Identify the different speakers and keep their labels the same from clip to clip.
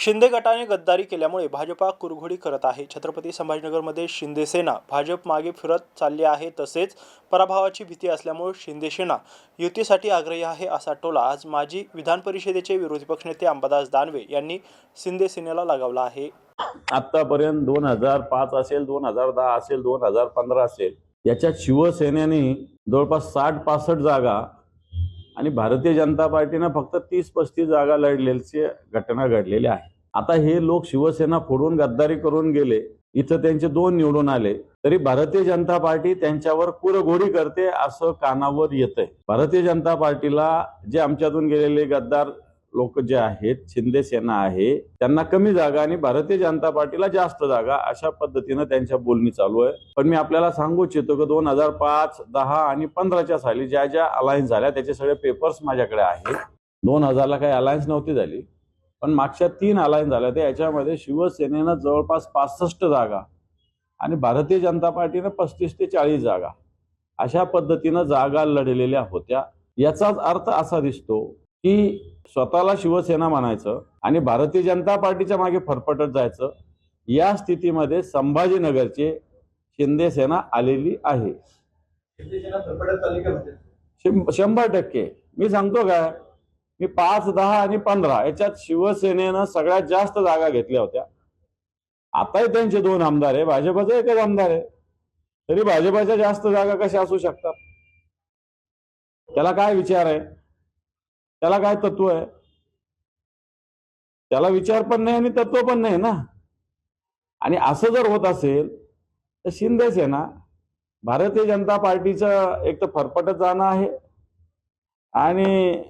Speaker 1: शिंदे गटाने गद्दारी केल्यामुळे भाजपा कुरघोडी करत आहे. छत्रपती संभाजीनगरमध्ये शिंदे सेना भाजप मागे फिरत चालली आहे तसेच पराभवाची भीती असल्यामुळे शिंदे सेना युतीसाठी आग्रही आहे असा टोला आज माजी विधान परिषदेचे विरोधी पक्षनेते अंबादास दानवे यांनी शिंदे सेनेला लगावला आहे.
Speaker 2: आतापर्यंत दोन हजार पाच असेल दोन हजार दहा असेल दोन हजार पंधरा असेल याच्यात शिवसेनेने जवळपास साठ पासष्ट जागा आणि भारतीय जनता पार्टीनं फक्त तीस पस्तीस जागा लढलेली घटना घडलेली आहे. आता हे लोक शिवसेना फोडून गद्दारी करून गेले इथं त्यांचे दोन निवडून आले तरी भारतीय जनता पार्टी त्यांच्यावर कुरघोडी करते असं कानावर येतंय. भारतीय जनता पार्टीला जे आमच्यातून गेलेले गद्दार लोक जे आहेत शिंदे सेना आहे त्यांना कमी जागा आणि भारतीय जनता पार्टीला जास्त जागा अशा पद्धतीनं त्यांच्या बोलणी चालू आहे. पण मी आपल्याला सांगू इच्छितो की दोन हजार पाच दहा आणि पंधराच्या साली ज्या ज्या अलायन्स झाल्या त्याचे सगळे पेपर्स माझ्याकडे आहेत. दोन हजारला काही अलायन्स नव्हती झाली पण मागच्या तीन अलायन्स झाल्या त्या याच्यामध्ये शिवसेनेनं जवळपास पासष्ट जागा आणि भारतीय जनता पार्टीनं पस्तीस ते चाळीस जागा. अशा पद्धतीनं जागा लढलेल्या होत्या. याचाच अर्थ असा दिसतो की स्वतःला शिवसेना म्हणायचं आणि भारतीय जनता पार्टीच्या मागे फरफटत जायचं या स्थितीमध्ये संभाजीनगरचे शिंदे सेना आलेली आहे. शं- शंभर टक्के. मी सांगतो काय मी पाच दहा आणि पंधरा याच्यात शिवसेनेनं सगळ्यात जास्त जागा घेतल्या होत्या. आताही त्यांचे दोन आमदार आहे भाजपचा एकच आमदार आहे. तरी भाजपाच्या जास्त जागा कशा असू शकतात? त्याला काय विचार आहे? त्याला काय तत्व आहे? त्याला विचार पण नाही आणि तत्व पण नाही ना. आणि असं जर होत असेल तर शिंदे सेना भारतीय जनता पार्टीचं एक तर फरफटत जाणं आहे. आणि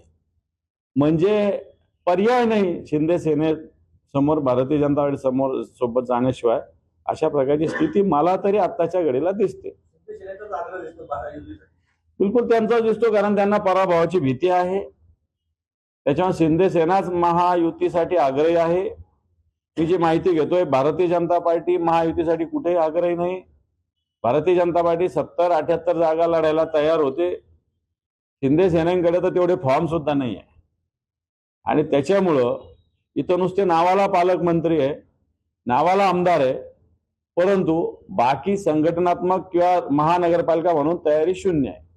Speaker 2: म्हणजे पर्याय नाही शिंदे सेने समोर भारतीय जनता पार्टी समोर सोबत जाण्याशिवाय. अशा प्रकारची स्थिती मला तरी आत्ताच्या घडीला दिसते. बिलकुल त्यांचा दिसतो कारण त्यांना पराभवाची भीती आहे. त्याच्यामुळे शिंदे सेनाच महायुतीसाठी आग्रही आहे. मी जी माहिती घेतोय भारतीय जनता पार्टी महायुतीसाठी कुठेही आग्रही नाही. भारतीय जनता पार्टी सत्तर अठ्याहत्तर जागा लढायला तयार होते. शिंदे सेनेकडे तर तेवढे फॉर्म सुद्धा नाही आहे आणि त्याच्यामुळं इथं नुसते नावाला पालकमंत्री आहे नावाला आमदार आहे परंतु बाकी संघटनात्मक किंवा महानगरपालिका म्हणून तयारी शून्य आहे.